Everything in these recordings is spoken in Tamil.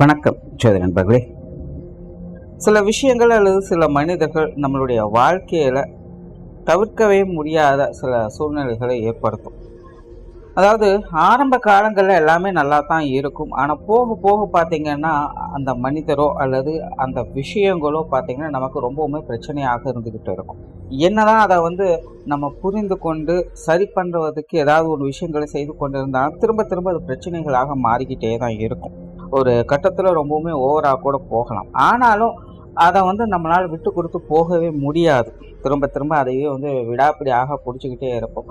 வணக்கம் ஜோதி நண்பர்களே. சில விஷயங்கள் அல்லது சில மனிதர்கள் நம்மளுடைய வாழ்க்கையில் தவிர்க்கவே முடியாத சில சூழ்நிலைகளை ஏற்படுத்தும். அதாவது ஆரம்ப காலங்களில் எல்லாமே நல்லா தான் இருக்கும். ஆனால் போக போக பார்த்தீங்கன்னா அந்த மனிதரோ அல்லது அந்த விஷயங்களோ பார்த்திங்கன்னா நமக்கு ரொம்பவுமே பிரச்சனையாக இருந்துக்கிட்டு இருக்கும். என்னதான் அதை வந்து நம்ம புரிந்து கொண்டு சரி பண்ணுறதுக்கு ஏதாவது ஒரு விஷயங்களை செய்து கொண்டு இருந்தாலும் திரும்ப திரும்ப அது பிரச்சனைகளாக மாறிக்கிட்டே தான் இருக்கும். ஒரு கட்டத்தில் ரொம்பவுமே ஓவராக கூட போகலாம். ஆனாலும் அதை வந்து நம்மளால் விட்டு கொடுத்து போகவே முடியாது. திரும்ப திரும்ப அதையே வந்து விடாப்பிடியாக பிடிச்சிக்கிட்டே இருப்போம்.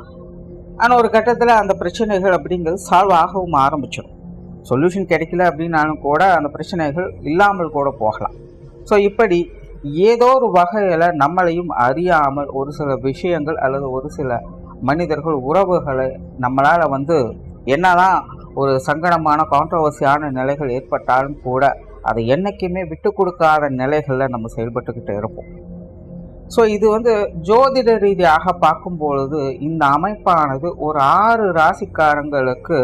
ஆனால் ஒரு கட்டத்தில் அந்த பிரச்சனைகள் அப்படிங்கிறது சால்வ் ஆகவும் ஆரம்பிச்சிடும். சொல்யூஷன் கிடைக்கல அப்படின்னாலும் கூட அந்த பிரச்சனைகள் இல்லாமல் கூட போகலாம். ஸோ இப்படி ஏதோ ஒரு வகையில் நம்மளையும் அறியாமல் ஒரு சில விஷயங்கள் அல்லது ஒரு சில மனிதர்கள் உறவுகளை நம்மளால் வந்து என்னதான் ஒரு சங்கடமான கான்ட்ரவர்சியான நிலைகள் ஏற்பட்டாலும் கூட அதை என்றைக்குமே விட்டு கொடுக்காத நிலைகளில் நம்ம செயல்பட்டுக்கிட்டு இருப்போம். ஸோ இது வந்து ஜோதிட ரீதியாக பார்க்கும்பொழுது இந்த அமைப்பானது ஒரு ஆறு ராசிக்காரங்களுக்கு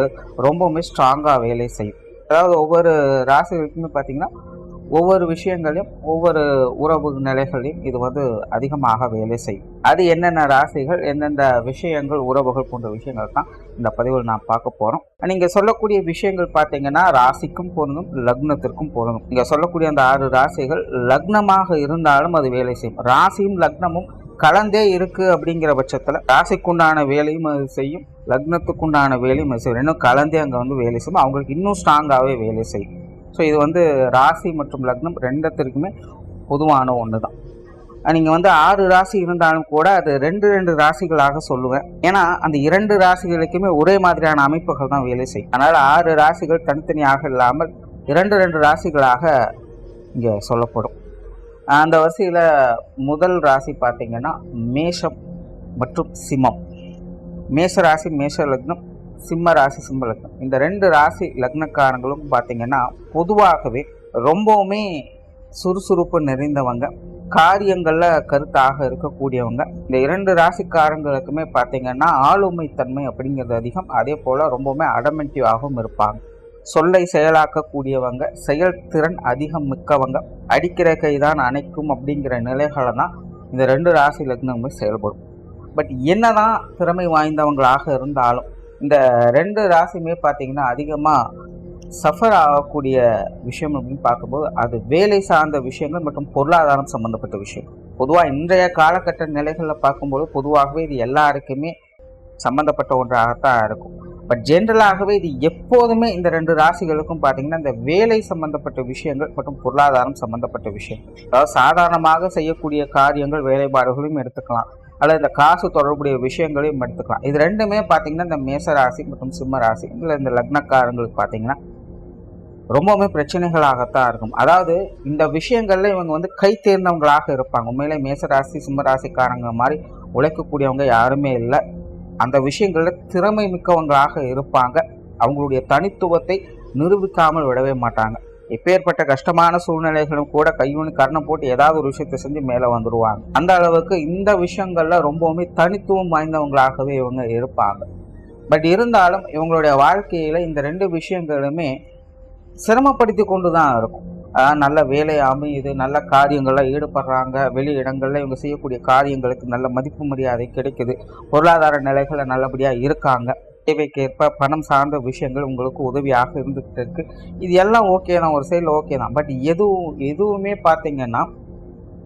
ரொம்பவுமே ஸ்ட்ராங்காக வேலை செய்யும். அதாவது ஒவ்வொரு ராசிகளுக்குமே பார்த்திங்கன்னா ஒவ்வொரு விஷயங்களையும் ஒவ்வொரு உறவு நிலைகளையும் இது வந்து அதிகமாக வேலை செய்யும். அது என்னென்ன ராசிகள் எந்தெந்த விஷயங்கள் உறவுகள் போன்ற விஷயங்கள் தான் இந்த பதிவில் நான் பார்க்க போகிறோம் நீங்கள் சொல்லக்கூடிய விஷயங்கள் பார்த்தீங்கன்னா ராசிக்கும் பொருந்தும் லக்னத்திற்கும் பொருந்தும். நீங்கள் சொல்லக்கூடிய அந்த ஆறு ராசிகள் லக்னமாக இருந்தாலும் அது வேலை செய்யும். ராசியும் லக்னமும் கலந்தே இருக்குது அப்படிங்கிற பட்சத்தில் ராசிக்குண்டான வேலையும் அது செய்யும் லக்னத்துக்குண்டான வேலையும் அது செய்யும். ரெண்டும் கலந்தே அங்கே வந்து வேலை செய்யும். அவங்களுக்கு இன்னும் ஸ்ட்ராங்காகவே வேலை செய்யும். ஸோ இது வந்து ராசி மற்றும் லக்னம் ரெண்டத்திற்குமே பொதுவான ஒன்று தான் நீங்கள் வந்து ஆறு ராசி இருந்தாலும் கூட அது ரெண்டு ரெண்டு ராசிகளாக சொல்லுவேன். ஏன்னா அந்த இரண்டு ராசிகளுக்குமே ஒரே மாதிரியான அமைப்புகள் தான் வேலை செய்யும். அதனால் ஆறு ராசிகள் தனித்தனியாக இல்லாமல் இரண்டு ரெண்டு ராசிகளாக இங்கே சொல்லப்படும். அந்த வரிசையில் முதல் ராசி பார்த்திங்கன்னா மேஷம் மற்றும் சிம்மம். மேஷ ராசி மேஷ லக்னம் சிம்ம ராசி சிம்ம லக்னம். இந்த ரெண்டு ராசி லக்னக்காரங்களும் பார்த்தீங்கன்னா பொதுவாகவே ரொம்பவுமே சுறுசுறுப்பு நிறைந்தவங்க. காரியங்களில் கருத்தாக இருக்கக்கூடியவங்க. இந்த இரண்டு ராசிக்காரங்களுக்குமே பார்த்தீங்கன்னா ஆளுமை தன்மை அப்படிங்கிறது அதிகம். அதே போல் ரொம்பவுமே அடமென்டிவாகவும் இருப்பாங்க. சொல்லை செயலாக்கக்கூடியவங்க செயல்திறன் அதிகம் மிக்கவங்க. அடிக்கிற கைதான் அணைக்கும் அப்படிங்கிற நிலைகளை தான் இந்த ரெண்டு ராசி செயல்படும். பட் என்னதான் திறமை வாய்ந்தவங்களாக இருந்தாலும் இந்த ரெண்டு ராசியுமே பார்த்திங்கன்னா அதிகமாக சஃபர் ஆகக்கூடிய விஷயம் அப்படின்னு பார்க்கும்போது அது வேலை சார்ந்த விஷயங்கள் மற்றும் பொருளாதாரம் சம்மந்தப்பட்ட விஷயம். பொதுவாக இன்றைய காலகட்ட நிலைகளில் பார்க்கும்போது பொதுவாகவே இது எல்லாருக்குமே சம்மந்தப்பட்ட ஒன்றாகத்தான் இருக்கும். பட் ஜென்ரலாகவே இது எப்போதுமே இந்த ரெண்டு ராசிகளுக்கும் பார்த்தீங்கன்னா இந்த வேலை சம்பந்தப்பட்ட விஷயங்கள் மற்றும் பொருளாதாரம் சம்பந்தப்பட்ட விஷயங்கள் அதாவது சாதாரணமாக செய்யக்கூடிய காரியங்கள் வேலைப்பாடுகளையும் எடுத்துக்கலாம். அல்லது இந்த காசு தொடர்புடைய விஷயங்களையும் எடுத்துக்கலாம். இது ரெண்டுமே பார்த்தீங்கன்னா இந்த மேச ராசி மற்றும் சிம்ம ராசி இல்லை இந்த லக்னக்காரங்களுக்கு பார்த்தீங்கன்னா ரொம்பவுமே பிரச்சனைகளாகத்தான் இருக்கும். அதாவது இந்த விஷயங்கள்ல இவங்க வந்து கை தேர்ந்தவங்களாக இருப்பாங்க. உண்மையிலே மேச ராசி மாதிரி உழைக்கக்கூடியவங்க யாருமே இல்லை. அந்த விஷயங்களில் திறமை மிக்கவங்களாக இருப்பாங்க. அவங்களுடைய தனித்துவத்தை நிரூபிக்காமல் விடவே மாட்டாங்க. எப்பேற்பட்ட கஷ்டமான சூழ்நிலைகளும் கூட கையூனி கர்ணம் போட்டு ஏதாவது ஒரு விஷயத்தை செஞ்சு மேலே வந்துடுவாங்க அந்த அளவுக்கு இந்த விஷயங்கள்ல ரொம்பவுமே தனித்துவம் வாய்ந்தவங்களாகவே இவங்க இருப்பாங்க. பட் இருந்தாலும் இவங்களுடைய வாழ்க்கையில் இந்த ரெண்டு விஷயங்களுமே சிரமப்படுத்தி கொண்டு தான் இருக்கும் நல்ல வேலை அமையுது நல்ல காரியங்களில் ஈடுபடுறாங்க வெளி இடங்களில் இவங்க செய்யக்கூடிய காரியங்களுக்கு நல்ல மதிப்பு மரியாதை கிடைக்குது பொருளாதார நிலைகளில் நல்லபடியாக இருக்காங்க. தேவைக்கேற்ப பணம் சார்ந்த விஷயங்கள் உங்களுக்கு உதவியாக இருந்துகிட்டு இருக்குது இது எல்லாம் ஓகே தான் ஒரு சைடில் ஓகே தான். பட் எதுவும் எதுவுமே பார்த்தீங்கன்னா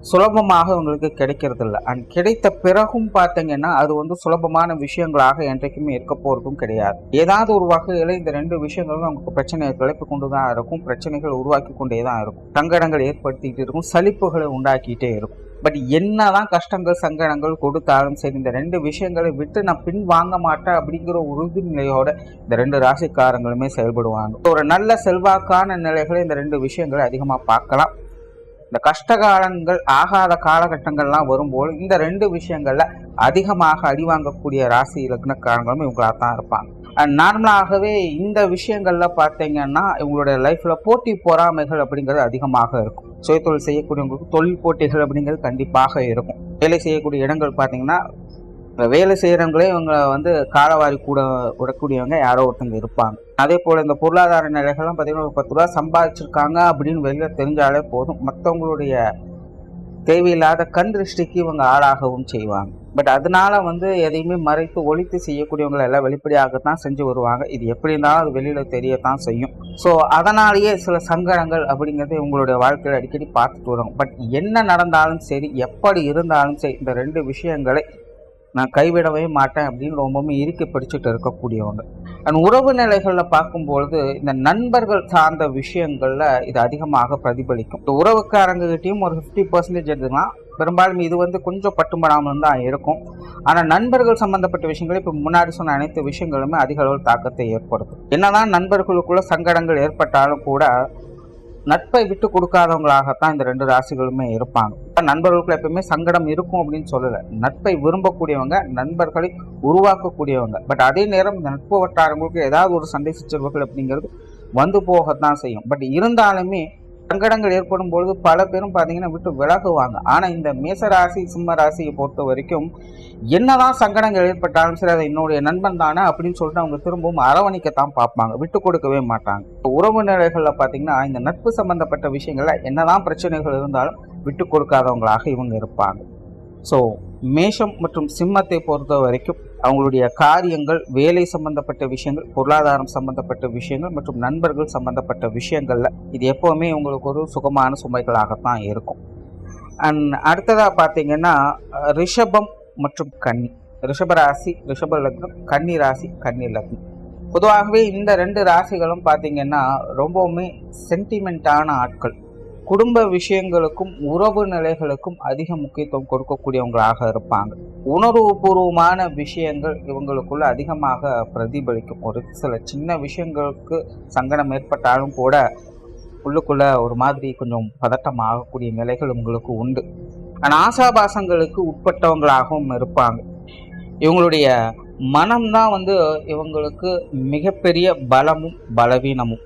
சுலபமாக உங்களுக்கு கிடைக்கிறது இல்லை அண்ட் கிடைத்த பிறகும் பார்த்தீங்கன்னா அது வந்து சுலபமான விஷயங்களாக என்றைக்குமே இருக்க போகிறதும் கிடையாது. ஏதாவது ஒரு வகையில் இந்த ரெண்டு விஷயங்களும் நமக்கு பிரச்சனையை கிளப்பி கொண்டு தான் இருக்கும். பிரச்சனைகள் உருவாக்கி கொண்டே தான் இருக்கும். சங்கடங்கள் ஏற்படுத்திக்கிட்டு இருக்கும். சலிப்புகளை உண்டாக்கிட்டே இருக்கும். பட் என்னதான் கஷ்டங்கள் சங்கடங்கள் கொடுத்தாலும் சரி இந்த ரெண்டு விஷயங்களை விட்டு நான் பின் வாங்க மாட்டேன் அப்படிங்கிற உறுதிநிலையோட இந்த ரெண்டு ராசிக்காரங்களுமே செயல்படுவாங்க. ஒரு நல்ல செல்வாக்கான நிலைகளை இந்த ரெண்டு விஷயங்களை அதிகமாக பார்க்கலாம். இந்த கஷ்ட காலங்கள் ஆகாத காலகட்டங்கள்லாம் வரும்போது இந்த ரெண்டு விஷயங்கள்ல அதிகமாக அடிவாங்கக்கூடிய ராசி இலக்கணக்காரங்களும் இவங்களாக தான் இருப்பாங்க. நார்மலாகவே இந்த விஷயங்கள்ல பார்த்தீங்கன்னா இவங்களுடைய லைஃப்ல போட்டி பொறாமைகள் அப்படிங்கிறது அதிகமாக இருக்கும். சுயத்தொழில் செய்யக்கூடியவங்களுக்கு தொழில் போட்டிகள் அப்படிங்கிறது கண்டிப்பாக இருக்கும். வேலை செய்யக்கூடிய இடங்கள் பார்த்தீங்கன்னா வேலை செய்கிறவங்களே இவங்க வந்து காலவாரி கூட விடக்கூடியவங்க யாரோ ஒருத்தங்க இருப்பாங்க. அதே போல் இந்த பொருளாதார நிலைகள்லாம் பார்த்தீங்கன்னா ஒரு பத்து ரூபா சம்பாதிச்சிருக்காங்க அப்படின்னு வெளியில் தெரிஞ்சாலே போதும். மற்றவங்களுடைய தேவையில்லாத கண் திருஷ்டிக்கு இவங்க ஆளாகவும் செய்வாங்க. பட் அதனால வந்து எதையுமே மறைத்து ஒழித்து செய்யக்கூடியவங்களை எல்லாம் வெளிப்படையாகத்தான் செஞ்சு வருவாங்க. இது எப்படி இருந்தாலும் அது வெளியில் தெரியத்தான் செய்யும். ஸோ அதனாலேயே சில சங்கடங்கள் அப்படிங்கிறது இவங்களுடைய வாழ்க்கையில் அடிக்கடி பார்த்துட்டு வருவாங்க பட் என்ன நடந்தாலும் சரி எப்படி இருந்தாலும் சரி இந்த ரெண்டு விஷயங்களை நான் கைவிடவே மாட்டேன் அப்படின்னு ரொம்பவுமே இறுக்கி பிடிச்சிட்டு இருக்கக்கூடியவங்க. அண்ட் உறவு நிலைகளில் பார்க்கும்பொழுது இந்த நண்பர்கள் சார்ந்த விஷயங்களில் இது அதிகமாக பிரதிபலிக்கும். இந்த உறவுக்காரங்ககிட்டையும் ஒரு ஃபிஃப்டி பர்சன்டேஜ் எடுத்துக்கலாம். பெரும்பாலும் இது வந்து கொஞ்சம் பட்டுப்படாமல் தான் இருக்கும். ஆனால் நண்பர்கள் சம்பந்தப்பட்ட விஷயங்கள் இப்போ முன்னாடி சொன்ன அனைத்து விஷயங்களுமே அதிக அளவில் தாக்கத்தை ஏற்படுத்தும். என்னதான் நண்பர்களுக்குள்ள சங்கடங்கள் ஏற்பட்டாலும் கூட நட்பை விட்டு கொடுக்காதவங்களாகத்தான் இந்த ரெண்டு ராசிகளுமே இருப்பாங்க. நண்பர்களுக்கு எப்பயுமே சங்கடம் இருக்கும் அப்படின்னு சொல்லலை. நட்பை விரும்பக்கூடியவங்க நண்பர்களை உருவாக்கக்கூடியவங்க. பட் அதே நேரம் இந்த நட்பு வட்டாரங்களுக்கு ஏதாவது ஒரு சண்டை சிற்றல்கள் அப்படிங்கிறது வந்து போகத்தான் செய்யும். பட் இருந்தாலுமே சங்கடங்கள் ஏற்படும் பொழுது பல பேரும் பார்த்தீங்கன்னா விட்டு விலகுவாங்க. ஆனால் இந்த மேச ராசி சிம்ம ராசியை பொறுத்த வரைக்கும் என்னதான் சங்கடங்கள் ஏற்பட்டாலும் சரி அதை என்னுடைய நண்பன் தானே அப்படின்னு சொல்லிட்டு அவங்க திரும்பவும் அரவணைக்கத்தான் பார்ப்பாங்க. விட்டு கொடுக்கவே மாட்டாங்க. இப்போ உறவு நிலைகளில் பார்த்தீங்கன்னா இந்த நட்பு சம்பந்தப்பட்ட விஷயங்களில் என்னதான் பிரச்சனைகள் இருந்தாலும் விட்டு கொடுக்காதவங்களாக இவங்க இருப்பாங்க. ஸோ மேஷம் மற்றும் சிம்மத்தை பொறுத்த வரைக்கும் அவங்களுடைய காரியங்கள் வேலை சம்பந்தப்பட்ட விஷயங்கள் பொருளாதாரம் சம்பந்தப்பட்ட விஷயங்கள் மற்றும் நண்பர்கள் சம்பந்தப்பட்ட விஷயங்களில் இது எப்போவுமே உங்களுக்கு ஒரு சுகமான சுமைகளாகத்தான் இருக்கும். அண்ட் அடுத்ததாக பார்த்தீங்கன்னா ரிஷபம் மற்றும் கன்னி. ரிஷப ராசி ரிஷப லக்னம் கன்னி ராசி கன்னி லக்னம். பொதுவாகவே இந்த ரெண்டு ராசிகளும் பார்த்தீங்கன்னா ரொம்பவுமே சென்டிமெண்ட்டான ஆட்கள். குடும்ப விஷயங்களுக்கும் உறவு நிலைகளுக்கும் அதிக முக்கியத்துவம் கொடுக்கக்கூடியவங்களாக இருப்பாங்க. உணர்வுபூர்வமான விஷயங்கள் இவங்களுக்குள்ள அதிகமாக பிரதிபலிக்கும். ஒரு சில சின்ன விஷயங்களுக்கு சங்கடம் ஏற்பட்டாலும் கூட உள்ளுக்குள்ள ஒரு மாதிரி கொஞ்சம் பதட்டம் ஆகக்கூடிய நிலைகள் உங்களுக்கு உண்டு. ஆனால் ஆசாபாசங்களுக்கு உட்பட்டவங்களாகவும் இருப்பாங்க. இவங்களுடைய மனம்தான் வந்து இவங்களுக்கு மிகப்பெரிய பலமும் பலவீனமும்.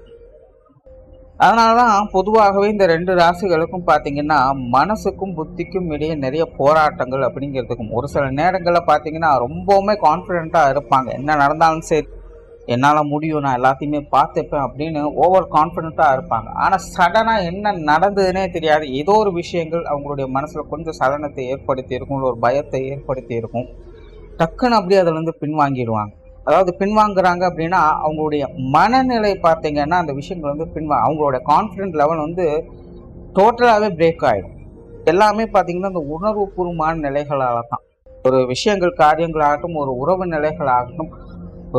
அதனால தான் பொதுவாகவே இந்த ரெண்டு ராசிகளுக்கும் பார்த்தீங்கன்னா மனசுக்கும் புத்திக்கும் இடையே நிறைய போராட்டங்கள் அப்படிங்கிறதுக்கும் ஒரு சில நேரங்களில் பார்த்தீங்கன்னா ரொம்பவுமே கான்ஃபிடென்ட்டாக இருப்பாங்க. என்ன நடந்தாலும் சரி என்னால் முடியும் நான் எல்லாத்தையுமே பார்த்துப்பேன் அப்படின்னு ஓவர் கான்ஃபிடென்ட்டாக இருப்பாங்க. ஆனால் சடனாக என்ன நடந்ததுன்னே தெரியாது. ஏதோ ஒரு விஷயங்கள் அவங்களுடைய மனசில் கொஞ்சம் சலனத்தை ஏற்படுத்தி இருக்கும் ஒரு பயத்தை ஏற்படுத்தி இருக்கும் டக்குன்னு அப்படியே அதிலேருந்து பின்வாங்கிடுவாங்க. அதாவது பின்வாங்குறாங்க அப்படின்னா அவங்களுடைய மனநிலை பார்த்தீங்கன்னா அந்த விஷயங்கள் வந்து பின்வா அவங்களோட கான்ஃபிடென்ட் லெவல் வந்து டோட்டலாகவே பிரேக் ஆகிடும் எல்லாமே பார்த்தீங்கன்னா இந்த உணர்வுபூர்வமான நிலைகளால் தான் ஒரு விஷயங்கள் காரியங்களாகட்டும் ஒரு உறவு நிலைகளாகட்டும்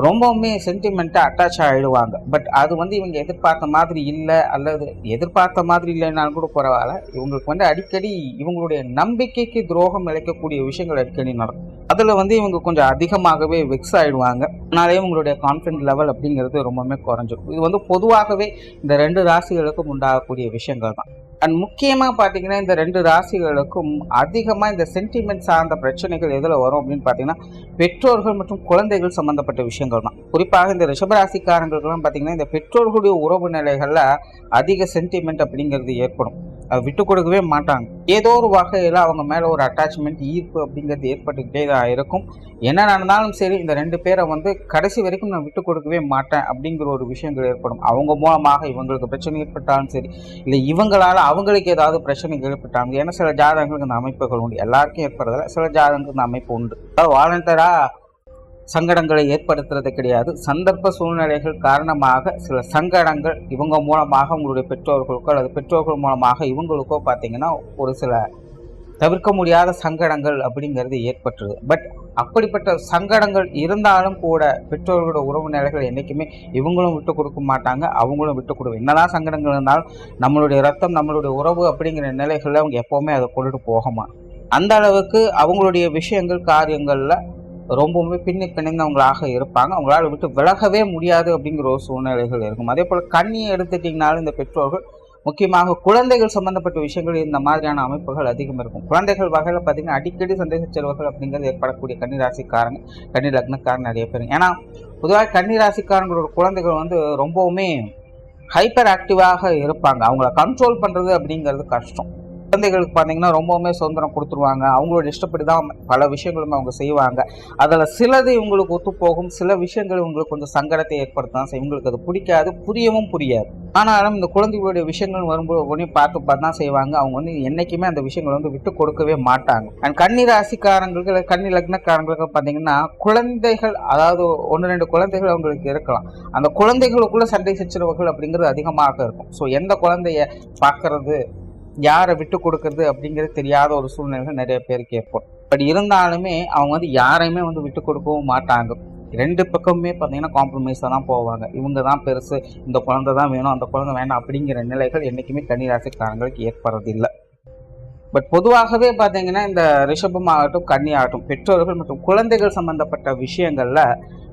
ரொம்பவுமே சென்டிமெண்ட்டாக அட்டாச் ஆகிடுவாங்க பட் அது வந்து இவங்க எதிர்பார்த்த மாதிரி இல்லை அல்லது எதிர்பார்த்த மாதிரி இல்லைன்னாலும் கூட பரவாயில்ல. இவங்களுக்கு வந்து அடிக்கடி இவங்களுடைய நம்பிக்கைக்கு துரோகம் இழைக்கக்கூடிய விஷயங்கள் அடிக்கடி நடக்கும். அதில் வந்து இவங்க கொஞ்சம் அதிகமாகவே வெக்ஸ் ஆகிடுவாங்க அதனாலே இவங்களுடைய கான்ஃபிடன்ட் லெவல் அப்படிங்கிறது ரொம்பவுமே குறைஞ்சிடும். இது வந்து பொதுவாகவே இந்த ரெண்டு ராசிகளுக்கும் உண்டாகக்கூடிய விஷயங்கள் தான் அண்ட் முக்கியமாக பார்த்தீங்கன்னா இந்த ரெண்டு ராசிகளுக்கும் அதிகமாக இந்த சென்டிமெண்ட் சார்ந்த பிரச்சனைகள் எதில் வரும் அப்படின்னு பார்த்தீங்கன்னா பெற்றோர்கள் மற்றும் குழந்தைகள் சம்மந்தப்பட்ட விஷயங்கள் தான். குறிப்பாக இந்த ரிஷபராசிக்காரங்களுக்கெல்லாம் பார்த்தீங்கன்னா இந்த பெற்றோர்களுடைய உறவு நிலைகளில் அதிக சென்டிமெண்ட் அப்படிங்கிறது ஏற்படும். விட்டு கொடுக்கவே மாட்டாங்க. ஏதோ ஒரு வகையில் அவங்க மேலே ஒரு அட்டாச்மெண்ட் ஈர்ப்பு அப்படிங்கிறது ஏற்பட்டுக்கிட்டே தான் இருக்கும். என்ன நடந்தாலும் சரி இந்த ரெண்டு பேரை வந்து கடைசி வரைக்கும் நான் விட்டு கொடுக்கவே மாட்டேன் அப்படிங்கிற ஒரு விஷயங்கள் ஏற்படும். அவங்க மூலமாக இவங்களுக்கு பிரச்சனை ஏற்பட்டாலும் சரி இல்லை இவங்களால் அவங்களுக்கு ஏதாவது பிரச்சனை ஏற்பட்டாங்க ஏன்னா சில ஜாதகங்களுக்கு இந்த அமைப்புகள் உண்டு. எல்லாருக்கும் ஏற்படுறதில்ல சில ஜாதகங்களுக்கு இந்த அமைப்பு உண்டு. அதாவது வாலண்டராக சங்கடங்களை ஏற்படுத்துறது கிடையாது. சந்தர்ப்ப சூழ்நிலைகள் காரணமாக சில சங்கடங்கள் இவங்க மூலமாக உங்களுடைய பெற்றோர்களுக்கோ அல்லது பெற்றோர்கள் மூலமாக இவங்களுக்கோ பார்த்தீங்கன்னா ஒரு சில தவிர்க்க முடியாத சங்கடங்கள் அப்படிங்கிறது ஏற்பட்டுருது. பட் அப்படிப்பட்ட சங்கடங்கள் இருந்தாலும் கூட பெற்றோர்களோட உறவு நிலைகள் என்றைக்குமே இவங்களும் விட்டு கொடுக்க மாட்டாங்க அவங்களும் விட்டு கொடுக்கும் என்னதான் சங்கடங்கள் இருந்தாலும் நம்மளுடைய ரத்தம் நம்மளுடைய உறவு அப்படிங்கிற நிலைகளில் அவங்க எப்போவுமே அதை கொண்டுட்டு போகமா அந்த அளவுக்கு அவங்களுடைய விஷயங்கள் காரியங்களில் ரொம்பவுமே பின்னி பிணைந்தவங்களாக இருப்பாங்க. அவங்களால விட்டு விலகவே முடியாது அப்படிங்கிற ஒரு சூழ்நிலைகள் இருக்கும். அதே போல் கண்ணியை எடுத்துட்டிங்கனாலும் இந்த பெற்றோர்கள் முக்கியமாக குழந்தைகள் சம்பந்தப்பட்ட விஷயங்கள் இந்த மாதிரியான அமைப்புகள் அதிகம் இருக்கும். குழந்தைகள் வகையில் பார்த்தீங்கன்னா அடிக்கடி சந்தேக செல்வர்கள் அப்படிங்கிறது ஏற்படக்கூடிய கன்னிராசிக்காரங்க கன்னி லக்னக்காரன் நிறைய பேர். ஏன்னா பொதுவாக கன்னிராசிக்காரங்களோட குழந்தைகள் வந்து ரொம்பவுமே ஹைப்பர் ஆக்டிவாக இருப்பாங்க. அவங்கள கண்ட்ரோல் பண்ணுறது அப்படிங்கிறது கஷ்டம். குழந்தைகளுக்கு பார்த்தீங்கன்னா ரொம்பவுமே சுதந்திரம் கொடுத்துருவாங்க. அவங்களோட இஷ்டப்படி தான் பல விஷயங்களும் அவங்க செய்வாங்க. அதில் சிலது இவங்களுக்கு ஒத்துப்போகும். சில விஷயங்கள் இவங்களுக்கு கொஞ்சம் சங்கடத்தை ஏற்படுத்தலாம் இவங்களுக்கு அது பிடிக்காது புரியவும் புரியாது. ஆனாலும் இந்த குழந்தைகளுடைய விஷயங்கள் வரும்போது உடனே பார்த்து பார்த்து தான் செய்வாங்க. அவங்க வந்து என்றைக்குமே அந்த விஷயங்களை வந்து விட்டு கொடுக்கவே மாட்டாங்க. அண்ட் கன்னி ராசிக்காரங்களுக்கு இல்லை கன்னி லக்னக்காரங்களுக்கு பார்த்தீங்கன்னா குழந்தைகள் அதாவது ஒன்று ரெண்டு குழந்தைகள் அவங்களுக்கு இருக்கலாம். அந்த குழந்தைகளுக்குள்ள சண்டை சச்சரவுகள் அப்படிங்கிறது அதிகமாக இருக்கும். ஸோ எந்த குழந்தைய பார்க்கறது யாரை விட்டு கொடுக்கறது அப்படிங்கிறது தெரியாத ஒரு சூழ்நிலைகள் நிறைய பேருக்கு ஏற்படும் பட் இருந்தாலுமே அவங்க வந்து யாரையுமே வந்து விட்டு கொடுக்கவும் மாட்டாங்க. ரெண்டு பக்கமுமே பார்த்தீங்கன்னா காம்ப்ரமைஸாக தான் போவாங்க. இவங்க தான் பெருசு இந்த குழந்தை தான் வேணும் அந்த குழந்தை வேண்டாம் அப்படிங்கிற நிலைகள் என்றைக்குமே கன்னிராசிக்காரங்களுக்கு ஏற்படுறதில்லை. பட் பொதுவாகவே பார்த்தீங்கன்னா இந்த ரிஷபம் ஆகட்டும் கன்னி ஆகட்டும் பெற்றோர்கள் மற்றும் குழந்தைகள் சம்பந்தப்பட்ட விஷயங்களில்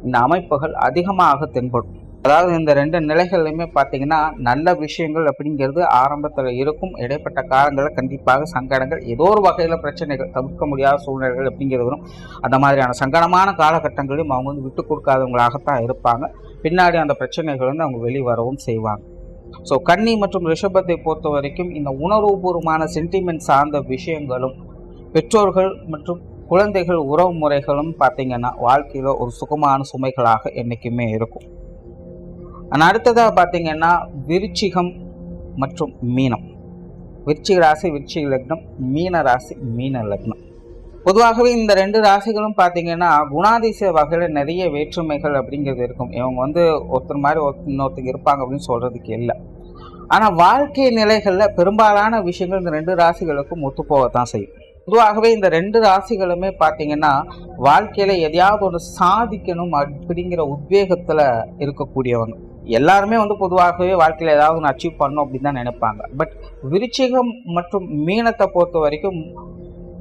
இந்த அமைப்புகள் அதிகமாக தென்படும். அதாவது இந்த ரெண்டு நிலைகள்லையுமே பார்த்தீங்கன்னா நல்ல விஷயங்கள் அப்படிங்கிறது ஆரம்பத்தில் இருக்கும். இடைப்பட்ட காலங்களில் கண்டிப்பாக சங்கடங்கள் ஏதோ ஒரு வகையில் பிரச்சனைகள் தவிர்க்க முடியாத சூழ்நிலைகள் அப்படிங்கிறது வரும். அந்த மாதிரியான சங்கடமான காலகட்டங்களையும் அவங்க வந்து விட்டு கொடுக்காதவங்களாகத்தான் இருப்பாங்க. பின்னாடி அந்த பிரச்சனைகள் வந்து அவங்க வெளிவரவும் செய்வாங்க. ஸோ கன்னி மற்றும் ரிஷபத்தை பொறுத்த வரைக்கும் இந்த உணர்வுபூர்வமான சென்டிமெண்ட் சார்ந்த விஷயங்களும் பெற்றோர்கள் மற்றும் குழந்தைகள் உறவு முறைகளும் பார்த்தீங்கன்னா வாழ்க்கையில் ஒரு சுகமான சுமைகளாக என்றைக்குமே இருக்கும். அண்ட் அடுத்ததாக பார்த்தீங்கன்னா விருச்சிகம் மற்றும் மீனம். விருச்சிக ராசி விருச்சிக லக்னம் மீன ராசி மீன லக்னம். பொதுவாகவே இந்த ரெண்டு ராசிகளும் பார்த்தீங்கன்னா குணாதிசய வகையில் நிறைய வேற்றுமைகள் அப்படிங்கிறது இருக்கும். இவங்க வந்து ஒருத்தர் மாதிரி இன்னொருத்தங்க இருப்பாங்க அப்படின்னு சொல்கிறதுக்கு இல்லை. ஆனால் வாழ்க்கை நிலைகளில் பெரும்பாலான விஷயங்கள் இந்த ரெண்டு ராசிகளுக்கும் ஒத்துப்போகத்தான் செய்யும். பொதுவாகவே இந்த ரெண்டு ராசிகளுமே பார்த்தீங்கன்னா வாழ்க்கையில் எதையாவது ஒன்று சாதிக்கணும் அப்படிங்கிற உத்வேகத்தில் இருக்கக்கூடியவங்க. எல்லாருமே வந்து பொதுவாகவே வாழ்க்கையில் ஏதாவது ஒன்று அச்சீவ் பண்ணணும் அப்படின்னு தான் நினைப்பாங்க. பட் விருச்சிகம் மற்றும் மீனத்தை பொறுத்த வரைக்கும்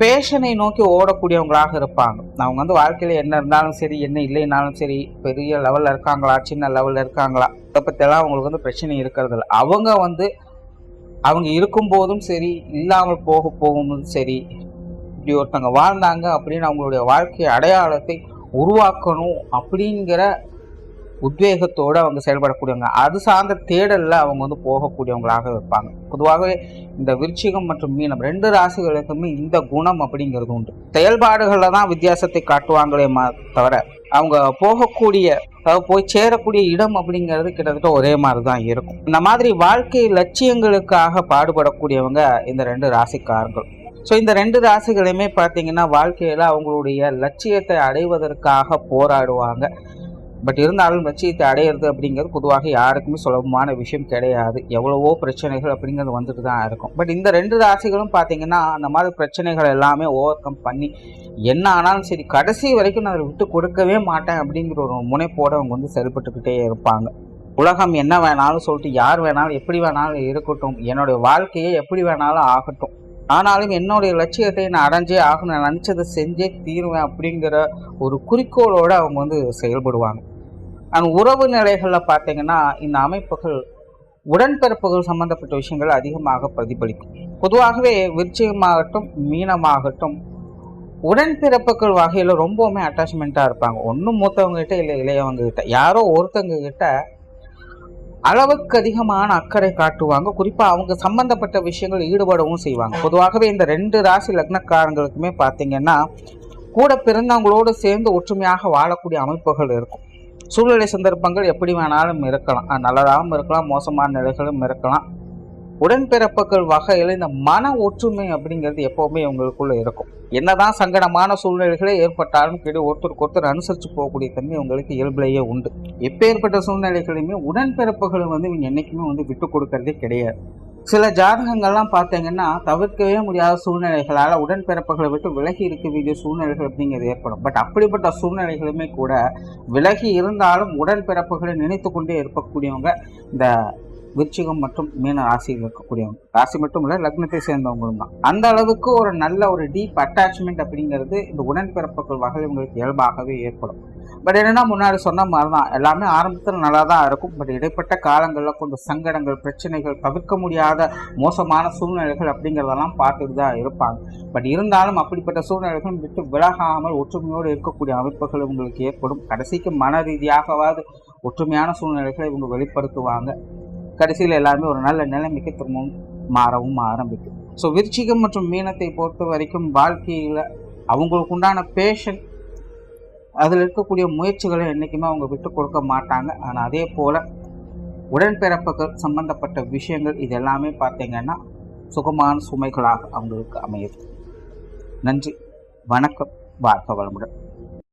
பேஷனை நோக்கி ஓடக்கூடியவங்களாக இருப்பாங்க. அவங்க வந்து வாழ்க்கையில் என்ன இருந்தாலும் சரி என்ன இல்லைனாலும் சரி பெரிய லெவலில் இருக்காங்களா சின்ன லெவலில் இருக்காங்களா அதை பற்றியெல்லாம் அவங்களுக்கு வந்து பிரச்சனை இருக்கிறது இல்லை. அவங்க வந்து அவங்க இருக்கும்போதும் சரி இல்லாமல் போக போகும்போதும் சரி இப்படி ஒருத்தவங்க வாழ்ந்தாங்க அப்படின்னு அவங்களுடைய வாழ்க்கை அடையாளத்தை உருவாக்கணும் அப்படிங்கிற உத்வேகத்தோடு அவங்க செயல்படக்கூடியவங்க. அது சார்ந்த தேடலில் அவங்க வந்து போகக்கூடியவங்களாக இருப்பாங்க. பொதுவாகவே இந்த விருச்சிகம் மற்றும் மீனம் ரெண்டு ராசிகளுக்குமே இந்த குணம் அப்படிங்கிறது உண்டு. செயல்பாடுகளில் தான் வித்தியாசத்தை காட்டுவாங்களே தவிர அவங்க போகக்கூடிய அதாவது போய் சேரக்கூடிய இடம் அப்படிங்கிறது கிட்டத்தட்ட ஒரே மாதிரி தான் இருக்கும். இந்த மாதிரி வாழ்க்கை லட்சியங்களுக்காக பாடுபடக்கூடியவங்க இந்த ரெண்டு ராசிக்காரர்கள். ஸோ இந்த ரெண்டு ராசிகளையுமே பார்த்தீங்கன்னா வாழ்க்கையில் அவங்களுடைய லட்சியத்தை அடைவதற்காக போராடுவாங்க. பட் இருந்தாலும் லட்சியத்தை அடையிறது அப்படிங்கிறது பொதுவாக யாருக்குமே சுலபமான விஷயம் கிடையாது. எவ்வளவோ பிரச்சனைகள் அப்படிங்கிறது வந்துட்டு தான் இருக்கும். பட் இந்த ரெண்டு ராசிகளும் பார்த்தீங்கன்னா அந்த மாதிரி பிரச்சனைகள் எல்லாமே ஓவர் கம் பண்ணி என்ன ஆனாலும் சரி கடைசி வரைக்கும் நான் அதை விட்டு கொடுக்கவே மாட்டேன் அப்படிங்கிற ஒரு முனைப்போடு அவங்க வந்து செயல்பட்டுக்கிட்டே இருப்பாங்க. உலகம் என்ன வேணாலும் சொல்லிட்டு யார் வேணாலும் எப்படி வேணாலும் இருக்கட்டும். என்னுடைய வாழ்க்கையை எப்படி வேணாலும் ஆகட்டும். ஆனாலும் என்னுடைய லட்சியத்தை நான் அடைஞ்சே ஆகணும். நான் நினச்சதை செஞ்சே தீருவேன் அப்படிங்கிற ஒரு குறிக்கோளோடு அவங்க வந்து செயல்படுவாங்க. அந்த உறவு நிலைகளில் பார்த்தீங்கன்னா இந்த அமைப்புகள் உடன்பிறப்புகள் சம்பந்தப்பட்ட விஷயங்கள் அதிகமாக பிரதிபலிக்கும். பொதுவாகவே விருச்சிகமாகட்டும் மீனமாகட்டும் உடன்பிறப்புகள் வகையில் ரொம்பவுமே அட்டாச்மெண்ட்டாக இருப்பாங்க. ஒன்றும் மூத்தவங்ககிட்ட இல்லை இளையவங்க கிட்ட யாரோ ஒருத்தவங்க கிட்ட அளவுக்கு அதிகமான அக்கறை காட்டுவாங்க. குறிப்பாக அவங்க சம்பந்தப்பட்ட விஷயங்கள் ஈடுபடவும் செய்வாங்க. பொதுவாகவே இந்த ரெண்டு ராசி லக்னக்காரங்களுக்குமே பார்த்தீங்கன்னா கூட பிறந்தவங்களோடு சேர்ந்து ஒற்றுமையாக வாழக்கூடிய அமைப்புகள் இருக்கும். சூழ்நிலை சந்தர்ப்பங்கள் எப்படி வேணாலும் இருக்கலாம். நல்லதாகவும் இருக்கலாம் மோசமான நிலைகளும் இருக்கலாம். உடன்பிறப்புகள் வகையில் இந்த மன ஒற்றுமை அப்படிங்கிறது எப்போவுமே இவங்களுக்குள்ள இருக்கும். என்னதான் சங்கடமான சூழ்நிலைகளே ஏற்பட்டாலும் கிடை ஒருத்தருக்கு ஒருத்தர் அனுசரித்து போகக்கூடிய தன்மை உங்களுக்கு இயல்பிலேயே உண்டு. எப்பேற்பட்ட சூழ்நிலைகளையுமே உடன்பிறப்புகளை வந்து இவங்க என்றைக்குமே வந்து விட்டு கொடுக்கறதே கிடையாது. சில ஜாதகங்கள்லாம் பார்த்தீங்கன்னா தவிர்க்கவே முடியாத சூழ்நிலைகளால் உடன்பிறப்புகளை விட்டு விலகி இருக்க வேண்டிய சூழ்நிலைகள் அப்படிங்கிறது ஏற்படும். பட் அப்படிப்பட்ட சூழ்நிலைகளுமே கூட விலகி இருந்தாலும் உடன்பிறப்புகளை நினைத்து கொண்டே இருக்கக்கூடியவங்க இந்த விருச்சிகம் மற்றும் மீன ராசியில் இருக்கக்கூடியவங்க. ராசி மட்டும் இல்லை லக்னத்தை சேர்ந்தவங்களும் தான். அந்த அளவுக்கு ஒரு நல்ல ஒரு டீப் அட்டாச்மெண்ட் அப்படிங்கிறது இந்த உடன்பிறப்புகள் வகையில் உங்களுக்கு இயல்பாகவே ஏற்படும். பட் என்னன்னா முன்னாடி சொன்ன மாதிரி தான் எல்லாமே ஆரம்பத்தில் நல்லா தான் இருக்கும். பட் இடைப்பட்ட காலங்களில் கொஞ்சம் சங்கடங்கள் பிரச்சனைகள் தவிர்க்க முடியாத மோசமான சூழ்நிலைகள் அப்படிங்கிறதெல்லாம் பார்த்துட்டு தான் இருப்பாங்க. பட் இருந்தாலும் அப்படிப்பட்ட சூழ்நிலைகள் விட்டு விலகாமல் ஒற்றுமையோடு இருக்கக்கூடிய அமைப்புகள் உங்களுக்கு ஏற்படும். கடைசிக்கு மன ரீதியாகவாது ஒற்றுமையான சூழ்நிலைகளை இவங்க வெளிப்படுத்துவாங்க. கடைசியில் எல்லாமே ஒரு நல்ல நிலைமைக்கு திரும்பவும் மாறவும் ஆரம்பிக்கும். ஸோ விருச்சிகம் மற்றும் மீனத்தை பொறுத்த வரைக்கும் வாழ்க்கையில் அவங்களுக்கு உண்டான பேஷன் அதில் இருக்கக்கூடிய முயற்சிகளை என்றைக்குமே அவங்க விட்டு கொடுக்க மாட்டாங்க. ஆனால் அதே போல் உடன்பிறப்புகள் சம்பந்தப்பட்ட விஷயங்கள் இது எல்லாமே பார்த்தீங்கன்னா சுகமான சுமைகளாக அவங்களுக்கு அமையுது. நன்றி. வணக்கம். வாழ்க்கை வளமுடன்.